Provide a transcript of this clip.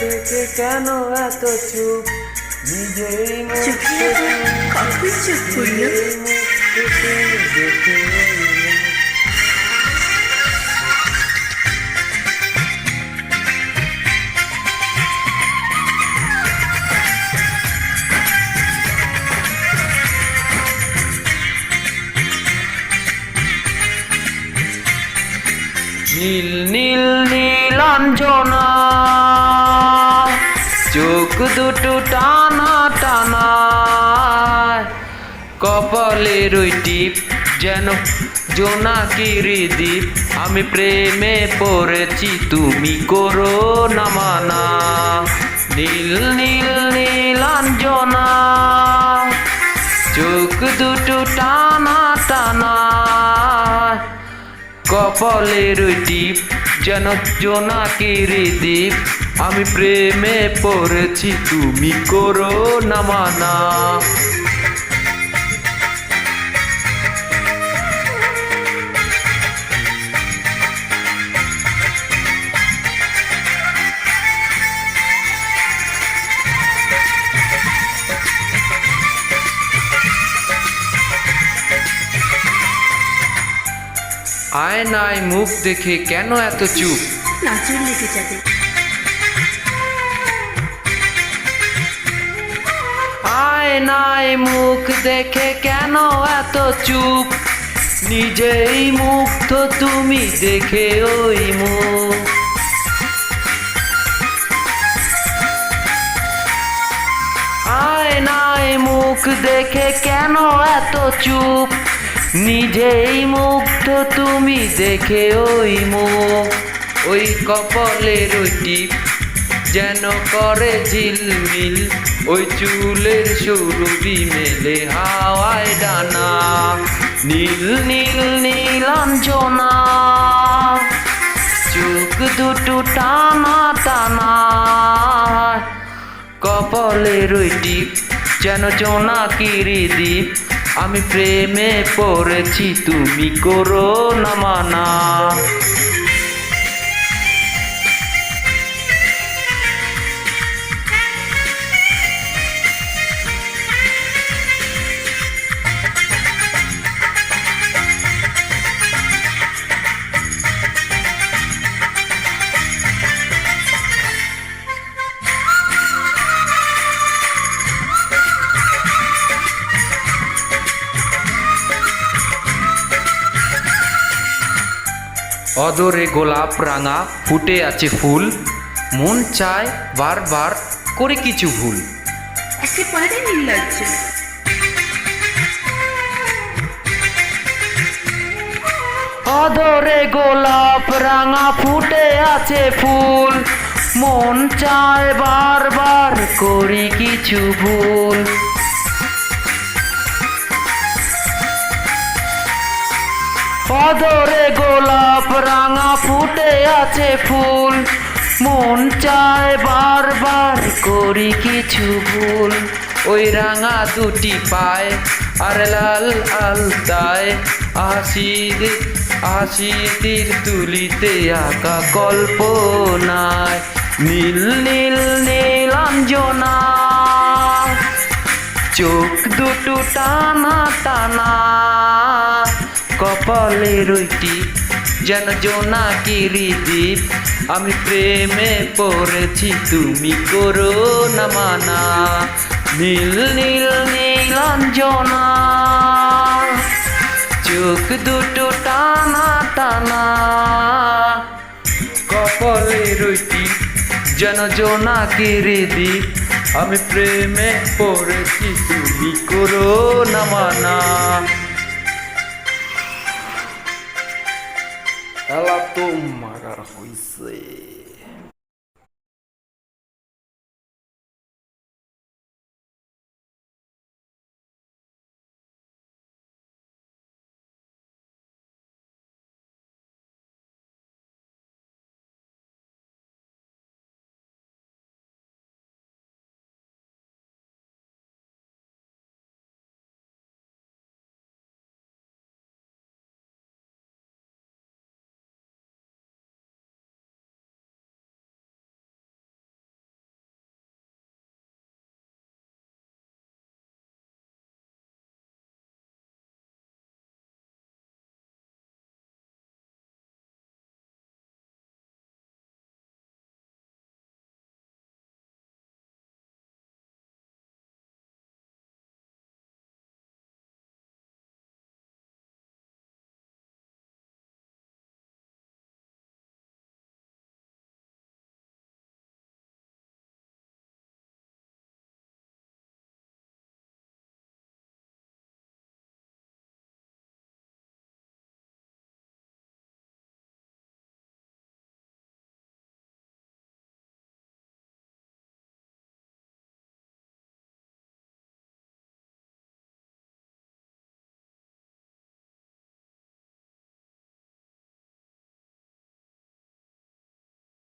দেখে কেন এত চুপ নিজেই মুখ মুখ। নীল নীল নীলাঞ্জনা চোখ দুটো টানা টানা। কপালের ওই যেন জোনাকিরি দ্বীপ আমি প্রেমে পড়েছি, তুমি করো না মানা। নীল নীল, নীলাঞ্জনা। চোখ দুটো টানা টানা। কপালের টিপ যেন জোনাকির দ্বীপ আমি প্রেমে পড়েছি তুমি করো না মানা। আয়নায় মুখ দেখে কেন এত চুপ? নজর লেগে যাবে। আয়নায় মুখ দেখে কেন এত চুপ? নিজেই মুগ্ধ তুমি দেখে ওই মুখ। আয়নায় মুখ দেখে কেন এত চুপ? নিজেই মুগ্ধ তুমি দেখে ওই মুখ। ওই কপালের ওই টিপ যেন করে ঝিলমিল। ওই চুলের সুরভি মেলে হাওয়ায় ডানা। নীল নীল নীলাঞ্জনা চোখ দুটো টানা টানা। কপালের ওই টিপ যেন জোনাকিরি দ্বীপ। আমি প্রেমে পড়েছি তুমি করো না মানা। অদরে গোলাপ রাঙা ফুটে আছে ফুল। মন চায় বারবার করে কিছু ভুল। একেবারে নির্লজ্জ অদরে গোলাপ রাঙা ফুটে আছে ফুল। মন চায় বারবার করি কিছু ভুল। অদরে গোলাপ রাঙা ফুটে আছে ফুল। মন চায় বারবার করি কিছু ভুল। ওই রাঙা দুটি পায়, আর লাল আলতায়। আশির আশির তুলিতে আঁকা কল্পনায়। নীল নীল নীলাঞ্জনা চোখ দুটো টানা টানা। কপালের ওইটি যেন জোনাকিরি দ্বীপ আমি প্রেমে পড়েছি, তুমি করো না মানা। নীল নীল নীলাঞ্জনা চোখ দুটো টানা টানা। কপালের ওইটি যেন জোনাকিরি দ্বীপ আমি প্রেমে পড়েছি, তুমি করো না মানা। Ela toma, cara. Pois é.